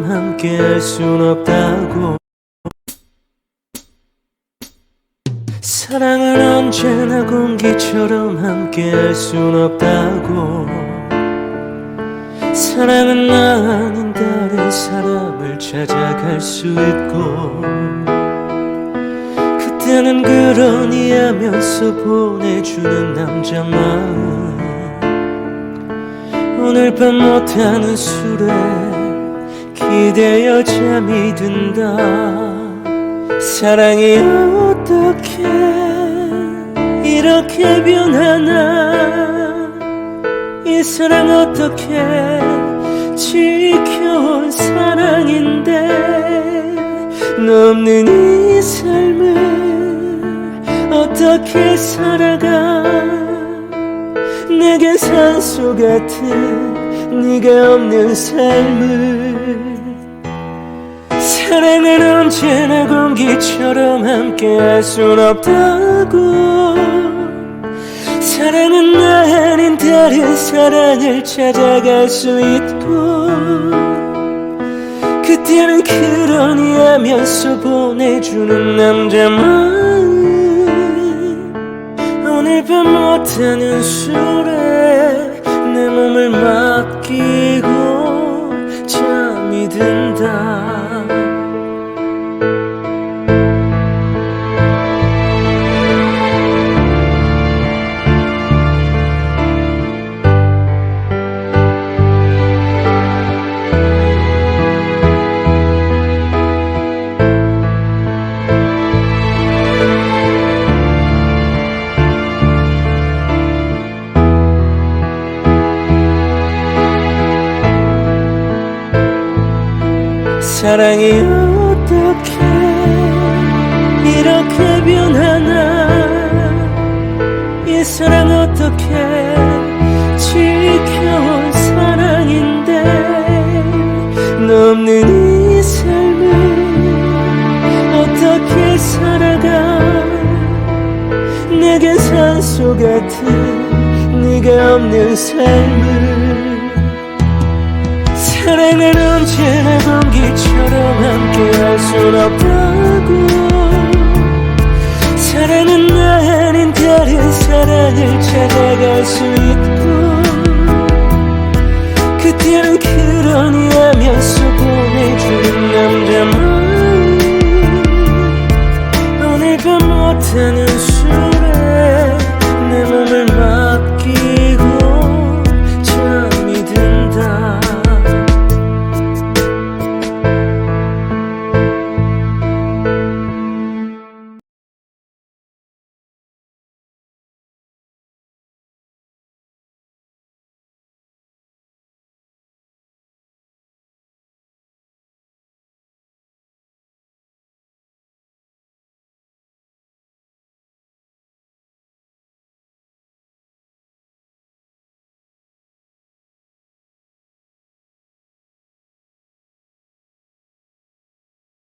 함께 할 순 없다고. 사랑은 언제나 공기처럼 함께 할 순 없다고. 사랑은 나 아닌 다른 사람을 찾아갈 수 있고 그때는 그러니 하면서 보내주는 남자 마음. 오늘 밤 못하는 술에 기대어 잠이 든다. 사랑이 어떻게 이렇게 변하나? 이 사랑 어떻게 지켜온 사랑인데? 너 없는 이 삶을 어떻게 살아가? 내겐 산소 같은 네가 없는 삶을 사랑은 언제나 공기처럼 함께 할 순 없다고. 사랑은 나 아닌 다른 사랑을 찾아갈 수 있고 그때는 그러니 하면서 보내주는 남자 마음. 오늘 밤 못하는 술에 사랑이 어떻게 이렇게 변하나? 이 사랑 어떻게 지켜온 사랑인데? 너 없는 이 삶을 어떻게 살아가? 내겐 산소 같은 네가 없는 삶을 사랑은 언제나 공기처럼 함께 할 순 없다고. 사랑은 나 아닌 다른 사랑을 찾아갈 수 있고